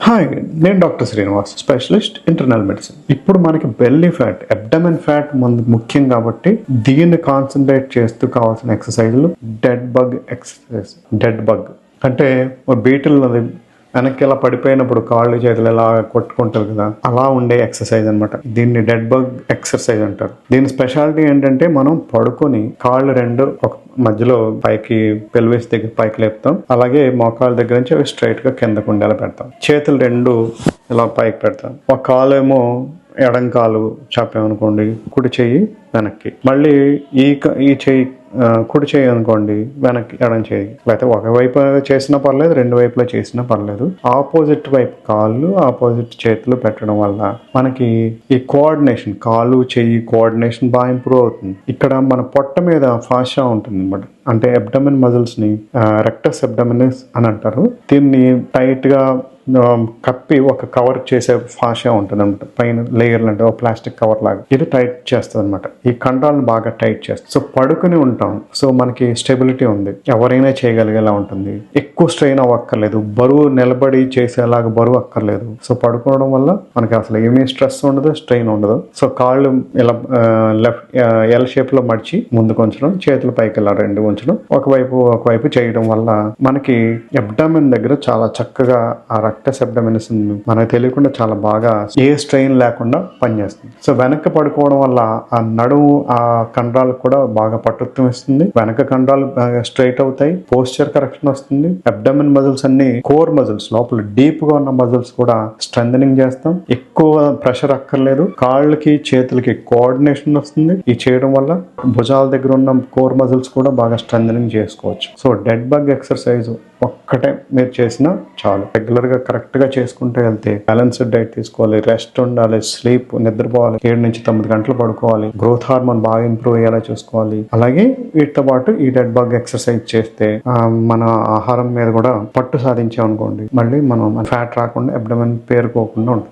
Hi నేను doctor Srinivas specialist internal medicine. ఇప్పుడు మనకి బెల్లీ ఫ్యాట్ అబ్డమెన్ ఫ్యాట్ ముందు ముఖ్యం కాబట్టి దీన్ని కాన్సన్ట్రేట్ చేస్తూ కావాల్సిన ఎక్సర్సైజ్లు dead bug exercise dead bug. అంటే బీటిల్ వెనక్కి ఇలా పడిపోయినప్పుడు కాళ్ళు చేతులు ఇలా కొట్టుకుంటారు కదా అలా ఉండే ఎక్సర్సైజ్ అన్నమాట. దీన్ని డెడ్ బగ్ ఎక్సర్సైజ్ అంటారు. దీని స్పెషాలిటీ ఏంటంటే మనం పడుకొని కాళ్ళు రెండు ఒక మధ్యలో పైకి పెల్వేస్ దగ్గర పైకి లేపుతాం. అలాగే మోకాళ్ళ దగ్గర నుంచి అవి స్ట్రైట్గా కిందకు ఉండేలా పెడతాం. చేతులు రెండు ఇలా పైకి పెడతాం. ఒక కాలు ఏమో ఎడం కాలు చాపామనుకోండి కుడి చెయ్యి వెనక్కి. మళ్ళీ ఈ క- ఈ చెయ్యి కుడి చేయి అనుకోండి వెనక్కి ఎడం చెయ్యి లేకపోతే ఒక వైపు చేసినా పర్లేదు రెండు వైపులా చేసినా పర్లేదు. ఆపోజిట్ వైపు కాళ్ళు ఆపోజిట్ చేతులు పెట్టడం వల్ల మనకి ఈ కోఆర్డినేషన్ కాలు చెయ్యి కోఆర్డినేషన్ బాగా ఇంప్రూవ్ అవుతుంది. ఇక్కడ మన పొట్ట మీద ఫాషా ఉంటుంది అనమాట అంటే అబ్డమిన్ మజిల్స్ని రెక్టస్ అబ్డమినస్ అని అంటారు. దీన్ని టైట్గా కప్పి ఒక కవర్ చేసే ఫాషా ఉంటుంది అనమాట పైన లేయర్లు అంటే ఒక ప్లాస్టిక్ కవర్ లాగా. ఇది టైట్ చేస్తుంది అనమాట ఈ కండరాలను బాగా టైట్ చేస్తుంది. సో పడుకుని ఉంటాం. సో మనకి స్టెబిలిటీ ఉంది. ఎవరైనా చేయగలిగేలా ఉంటుంది. ఎక్కువ స్ట్రెయిన్ అవ్వక్కర్లేదు. బరువు నిలబడి చేసేలాగా బరువు అక్కర్లేదు. సో పడుకోవడం వల్ల మనకి అసలు ఏమీ స్ట్రెస్ ఉండదు స్ట్రెయిన్ ఉండదు. సో కాళ్ళు ఇలా లెఫ్ట్ ఎల్ షేప్లో మడిచి ముందుకు ఉంచడం చేతులు పైకి ఇలా రెండు ఉంచడం ఒకవైపు ఒకవైపు చేయడం వల్ల మనకి ఎబ్డామిన్ దగ్గర చాలా చక్కగా ఆ రక్తస్ అబ్డామినస్ మనకు తెలియకుండా చాలా బాగా ఏ స్ట్రెయిన్ లేకుండా పనిచేస్తుంది. సో వెనక్కి పడుకోవడం వల్ల ఆ నడుము ఆ కండరాలకు కూడా బాగా పట్టుత్వం ఇస్తుంది. వెనక కండరాలు బాగా స్ట్రైట్ అవుతాయి. పోస్చర్ కరెక్షన్ వస్తుంది. అబ్డమిన్ మజిల్స్ అన్ని కోర్ మజిల్స్ లోపల డీప్గా ఉన్న మజిల్స్ కూడా స్ట్రెంథనింగ్ చేస్తాం. ఎక్కువ ప్రెషర్ అక్కర్లేదు. కాళ్ళకి చేతులకి కోఆర్డినేషన్ వస్తుంది. ఈ చేయడం వల్ల భుజాల దగ్గర ఉన్న కోర్ మజిల్స్ కూడా బాగా స్ట్రెంథనింగ్ చేసుకోవచ్చు. సో డెడ్ బగ్ ఎక్సర్సైజ్ ఒక్కటే మీరు చేసినా చాలు. రెగ్యులర్గా కరెక్ట్గా చేసుకుంటూ వెళ్తే బ్యాలెన్స్డ్ డైట్ తీసుకోవాలి రెస్ట్ ఉండాలి స్లీప్ నిద్రపోవాలి ఏడు నుంచి తొమ్మిది గంటలు పడుకోవాలి గ్రోత్ హార్మోన్ బాగా ఇంప్రూవ్ అయ్యేలా చూసుకోవాలి. అలాగే వీటితో పాటు ఈ డెడ్ బాగ్ ఎక్సర్సైజ్ చేస్తే మన ఆహారం మీద కూడా పట్టు సాధించామనుకోండి మళ్ళీ మనం ఫ్యాట్ రాకుండా అబ్డమెన్ పేరుకోకుండా ఉంటుంది.